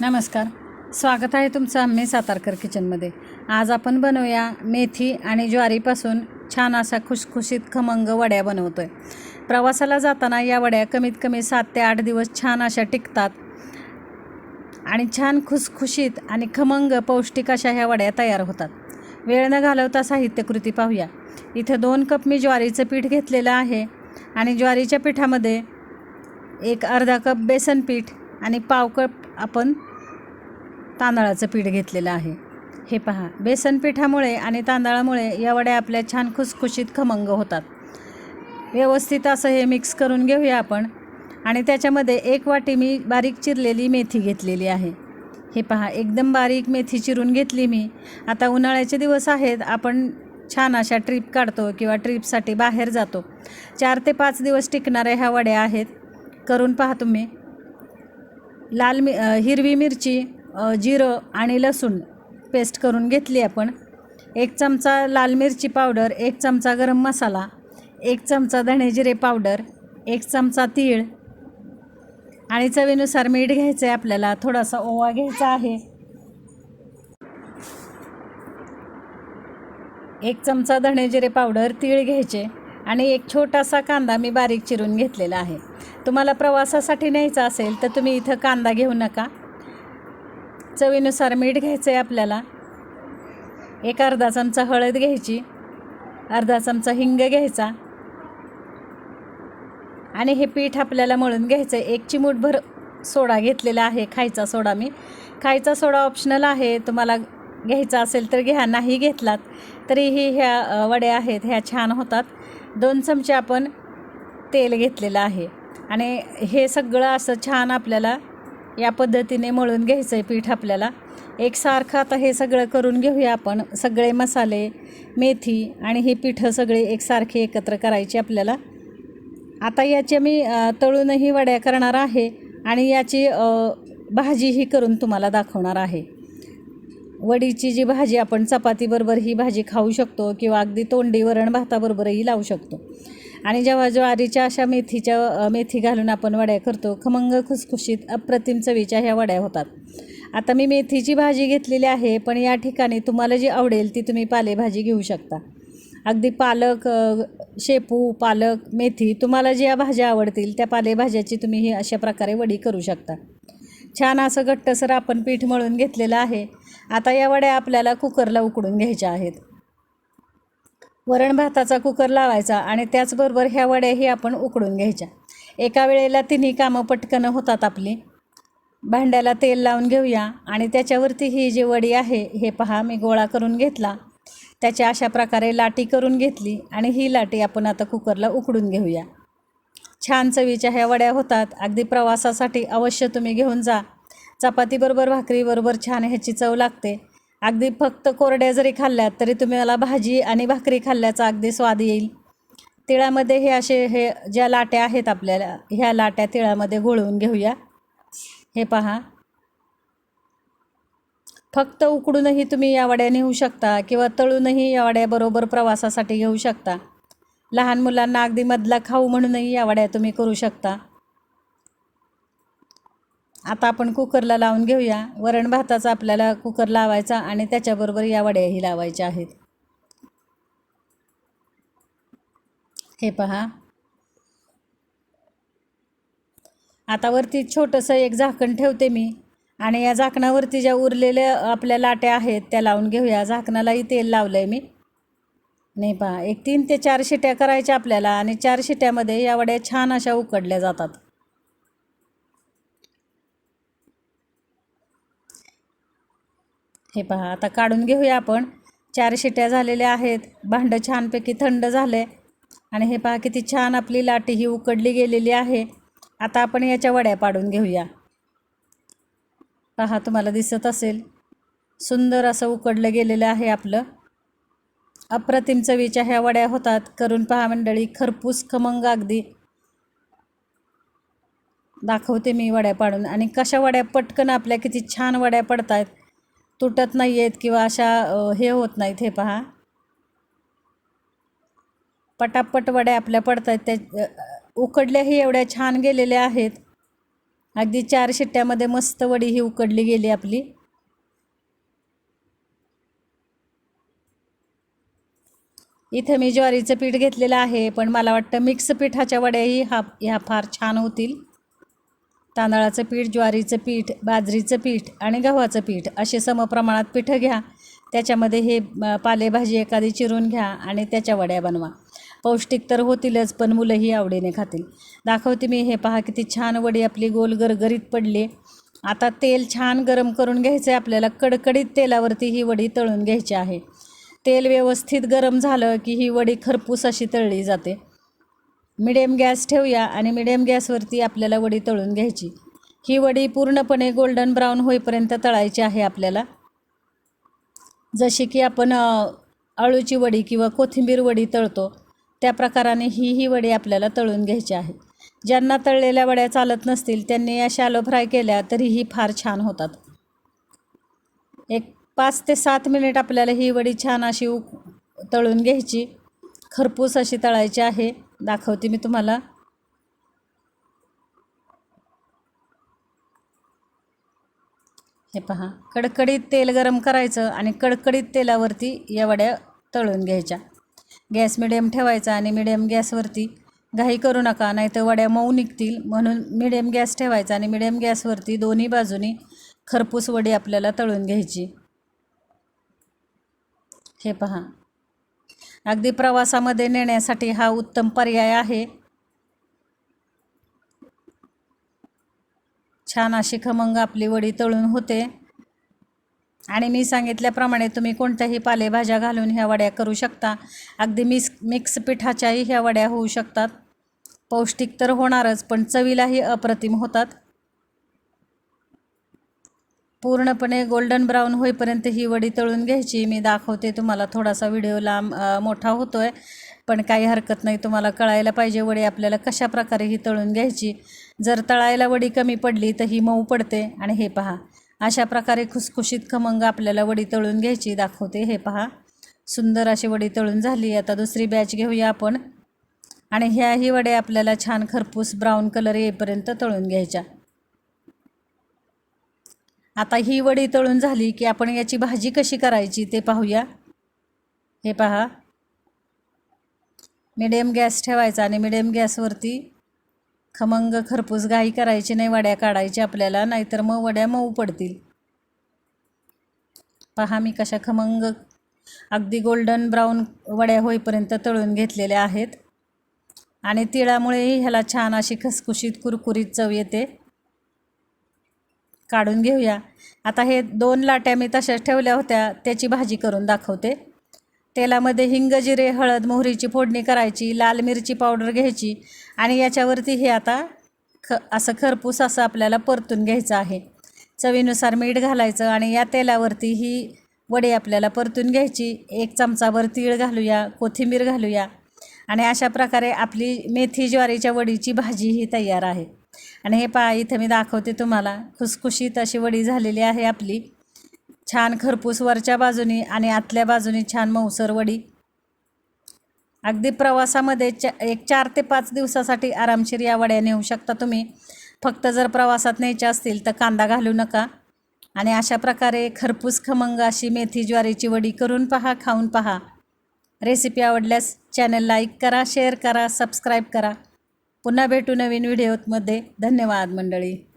नमस्कार. स्वागत आहे तुमचं आम्ही सातारकर किचनमध्ये. आज आपण बनवूया मेथी आणि ज्वारीपासून छान अशा खुशखुशीत खमंग वड्या बनवतो आहे प्रवासाला जाताना या वड्या कमीत कमी सात ते आठ दिवस छान अशा टिकतात आणि छान खुसखुशीत आणि खमंग पौष्टिक अशा ह्या वड्या तयार होतात. वेळ न घालवता साहित्यकृती पाहूया. इथे दोन कप मी ज्वारीचं पीठ घेतलेलं आहे आणि ज्वारीच्या पिठामध्ये एक अर्धा कप बेसन पीठ आणि पावकळ आपण तांदळाचं पीठ घेतलेलं आहे. हे पहा बेसन पिठामुळे आणि तांदळामुळे या वड्या आपल्या छान खुसखुशीत खमंग होतात. व्यवस्थित असं हे मिक्स करून घेऊया आपण. आणि त्याच्यामध्ये एक वाटी मी बारीक चिरलेली मेथी घेतलेली आहे. हे पहा एकदम बारीक मेथी चिरून घेतली मी. आता उन्हाळ्याचे दिवस आहेत आपण छान अशा ट्रिप काढतो किंवा ट्रीपसाठी बाहेर जातो. चार ते पाच दिवस टिकणाऱ्या ह्या वड्या आहेत. करून पहा तुम्ही. लाल मि हिरवी मिरची जिरं आणि लसूण पेस्ट करून घेतली आपण. एक चमचा लाल मिरची पावडर एक चमचा गरम मसाला एक चमचा धणे जिरे पावडर एक चमचा तीळ आणि चवीनुसार मीठ घ्यायचं आहे आपल्याला. थोडासा ओवा घ्यायचा आहे. एक चमचा धणे जिरे पावडर तीळ घ्यायचे आणि एक छोटासा कांदा मी बारीक चिरून घेतलेला आहे. तुम्हाला प्रवासासाठी न्यायचा असेल तर तुम्ही इथं कांदा घेऊ नका. चवीनुसार मीठ घ्यायचं आहे आपल्याला. एक अर्धा चमचा हळद घ्यायची. अर्धा चमचा हिंग घ्यायचा. आणि हे पीठ आपल्याला मळून घ्यायचं आहे एक चिमूटभर सोडा घेतलेला आहे खायचा सोडा मी. खायचा सोडा ऑप्शनल आहे. तुम्हाला घ्यायचा असेल तर घ्या नाही घेतलात तरीही ह्या वड्या आहेत ह्या छान होतात. दोन चमचे आपण तेल घेतलेलं आहे. आणि हे सगळं असं छान आपल्याला या पद्धतीने मळून घ्यायचं आहे पीठ आपल्याला. एकसारखं आता हे सगळं करून घेऊया आपण. सगळे मसाले मेथी आणि हे पिठं सगळे एकसारखे एकत्र करायचे आपल्याला. आता याच्या मी तळूनही वड्या करणार आहे आणि याची भाजीही करून तुम्हाला दाखवणार आहे. वडीची जी भाजी आपण चपातीबरोबर ही भाजी खाऊ शकतो किंवा अगदी तोंडी वरण भाताबरोबरही लावू शकतो. आणि जेव्हा ज्वारीच्या अशा मेथीच्या मेथी घालून आपण वड्या करतो खमंग खुसखुशीत अप्रतिम चवीच्या ह्या वड्या होतात. आता मी मेथीची भाजी घेतलेली आहे पण या ठिकाणी तुम्हाला जी आवडेल ती तुम्ही पालेभाजी घेऊ शकता. अगदी पालक शेपू पालक मेथी तुम्हाला ज्या भाज्या आवडतील त्या पालेभाज्याची तुम्ही ही अशा प्रकारे वडी करू शकता. छान असं घट्टसर आपण पीठ मळून घेतलेलं आहे. आता या वड्या आपल्याला कुकरला उकडून घ्यायच्या आहेत. वरण भाताचा कुकर लावायचा आणि त्याचबरोबर ह्या वड्याही आपण उकडून घ्यायच्या. एका वेळेला तिन्ही कामं पटकन होतात आपली. भांड्याला तेल लावून घेऊया आणि त्याच्यावरती ही जी वडी आहे हे पहा मी गोळा करून घेतला. त्याच्या अशा प्रकारे लाटी करून घेतली आणि ही लाटी आपण आता कुकरला उकडून घेऊया. छान चवीच्या ह्या वड्या होतात. अगदी प्रवासासाठी अवश्य तुम्ही घेऊन जा. चपातीबरोबर भाकरीबरोबर छान ह्याची चव लागते. अगदी फक्त कोरड्या जरी खाल्ल्यात तरी तुम्ही मला भाजी आणि भाकरी खाल्ल्याचा अगदी स्वाद येईल. तिळामध्ये हे असे हे ज्या लाट्या आहेत आपल्याला ह्या लाट्या तिळामध्ये घोळवून घेऊया. हे पहा. फक्त उकडूनही तुम्ही या वड्या नेऊ शकता किंवा तळूनही या वड्याबरोबर प्रवासासाठी घेऊ शकता. लहान मुलांना अगदी मधला खाऊ म्हणूनही या वड्या तुम्ही करू शकता. आता आपण कुकरला लावून घेऊया. वरण भाताचा आपल्याला कुकर लावायचा आणि त्याच्याबरोबर या वड्याही लावायच्या आहेत. हे पहा. आता वरती छोटंसं एक झाकण ठेवते मी. आणि या झाकणावरती ज्या उरलेल्या आपल्या लाट्या आहेत त्या लावून घेऊया. झाकणालाही तेल लावलं आहे मी. नाही पहा एक तीन ते चार शिट्या करायच्या आपल्याला आणि चार शिट्यामध्ये या वड्या छान अशा उकडल्या जातात. हे पहा आता काढून घेऊया आपण. चार शिट्या झालेल्या आहेत. भांडं छानपैकी थंड झाले. आणि हे पहा किती छान आपली लाटी ही उकडली गेलेली आहे. आता आपण याच्या वड्या पाडून घेऊया. पहा तुम्हाला दिसत असेल. सुंदर असं उकडलं गेलेलं आहे आपलं. अप्रतिम चवीच्या ह्या वड्या होतात. करून पहा मंडळी खरपूस खमंग अगदी. दाखवते मी वड्या पाडून. आणि कशा वड्या पटकन आपल्या किती छान वड्या पडत आहेत तुटत नाही आहेत किंवा अशा हे होत नाहीत हे पहा. पटापट वड्या आपल्या पडत आहेत त्या उकडल्याही एवढ्या छान गेलेल्या आहेत. अगदी चार शिट्ट्यामध्ये मस्त वडी ही उकडली गेली आपली. इथं मी ज्वारीचं पीठ घेतलेलं आहे पण मला वाटतं मिक्स पिठाच्या वड्याही हा ह्या फार छान होतील. तांदळाचं पीठ ज्वारीचं पीठ बाजरीचं पीठ आणि गव्हाचं पीठ असे समप्रमाणात पिठं घ्या. त्याच्यामध्ये हे पालेभाजी एखादी चिरून घ्या आणि त्याच्या वड्या बनवा. पौष्टिक तर होतीलच पण मुलंही आवडीने खातील. दाखवते मी हे पहा किती छान वडी आपली गोल गरगरीत पडली. आता तेल छान गरम करून घ्यायचं आहे आपल्याला. कडकडीत तेलावरती ही वडी तळून घ्यायची आहे. तेल व्यवस्थित गरम झालं की ही वडी खरपूस अशी तळली जाते. मिडियम गॅस ठेवूया आणि मिडियम गॅसवरती आपल्याला वडी तळून घ्यायची. ही वडी पूर्णपणे गोल्डन ब्राऊन होईपर्यंत तळायची आहे आपल्याला. जशी की आपण अळूची वडी किंवा कोथिंबीर वडी तळतो त्या प्रकाराने ही ही वडी आपल्याला तळून घ्यायची आहे. ज्यांना तळलेल्या वड्या चालत नसतील त्यांनी या शॅलो फ्राय केल्या तरीही फार छान होतात. एक पाच ते सात मिनिट आपल्याला ही वडी छान अशी तळून घ्यायची. खरपूस अशी तळायची आहे. दाखवते मी तुम्हाला. हे पहा कडकडीत तेल गरम करायचं आणि कडकडीत तेलावरती या वड्या तळून घ्यायच्या. गॅस मिडियम ठेवायचा आणि मिडियम गॅसवरती घाई करू नका नाही तर वड्या मऊ निघतील. म्हणून मिडियम गॅस ठेवायचा आणि मिडियम गॅसवरती दोन्ही बाजूनी खरपूस वडी आपल्याला तळून घ्यायची. हे पहा अगदी प्रवासामध्ये नेण्यासाठी हा उत्तम पर्याय आहे. छान अशी खमंग आपली वडी तळून होते. आणि मी सांगितल्याप्रमाणे तुम्ही कोणत्याही पालेभाज्या घालून ह्या वड्या करू शकता. अगदी मिक्स मिक्स पिठाच्याही ह्या वड्या होऊ शकतात. पौष्टिक तर होणारच पण चवीलाही अप्रतिम होतात. पूर्णपणे गोल्डन ब्राऊन होईपर्यंत ही वडी तळून घ्यायची. मी दाखवते तुम्हाला थोडासा व्हिडिओ लांब मोठा होतो आहे पण काही हरकत नाही तुम्हाला कळायला पाहिजे वडी आपल्याला कशा प्रकारे ही तळून घ्यायची. जर तळायला वडी कमी पडली तर ही मऊ पडते. आणि हे पहा अशा प्रकारे खुसखुशीत खमंग आपल्याला वडी तळून घ्यायची. दाखवते हे पहा. सुंदर अशी वडी तळून झाली. आता दुसरी बॅच घेऊया आपण. आणि ह्याही वड्या आपल्याला छान खरपूस ब्राऊन कलर येईपर्यंत तळून घ्यायच्या. आता ही वडी तळून झाली की आपण याची भाजी कशी करायची ते पाहूया. हे पहा. मिडियम गॅस ठेवायचा आणि मिडियम गॅसवरती खमंग खरपूस घाई करायची नाही वड्या काढायच्या आपल्याला नाहीतर मग वड्या मऊ पडतील. पहा मी कशा खमंग अगदी गोल्डन ब्राऊन वड्या होईपर्यंत तळून घेतलेल्या आहेत. आणि तिळामुळेही ह्याला छान अशी खसखुशीत कुरकुरीत चव येते. काढून घेऊया. आता हे दोन लाट्या मी तशाच ठेवल्या होत्या त्याची भाजी करून दाखवते. तेलामध्ये हिंग जिरे हळद मोहरीची फोडणी करायची लाल मिरची पावडर घ्यायची आणि याच्यावरती हे आता ख असं खरपूस असं आपल्याला परतून घ्यायचं आहे. चवीनुसार मीठ घालायचं आणि या तेलावरती ही वडी आपल्याला परतून घ्यायची. एक चमचाभर तीळ घालूया कोथिंबीर घालूया आणि अशा प्रकारे आपली मेथी ज्वारीच्या वडीची भाजी ही तयार आहे. आणि हे पहा इथं मी दाखवते तुम्हाला. खुसखुशीत अशी वडी झालेली आहे आपली. छान खरपूस वरच्या बाजूनी आणि आतल्या बाजूनी छान मऊसर वडी. अगदी प्रवासामध्ये चा एक चार ते पाच दिवसासाठी आरामशीर या वड्या नेऊ शकता तुम्ही. फक्त जर प्रवासात न्यायच्या असतील तर कांदा घालू नका. आणि अशा प्रकारे खरपूस खमंग अशी मेथी ज्वारीची वडी करून पहा खाऊन पहा. रेसिपी आवडल्यास चॅनल लाईक करा शेअर करा सबस्क्राईब करा. पुन्हा भेटू नवीन व्हिडिओमध्ये. धन्यवाद मंडळी.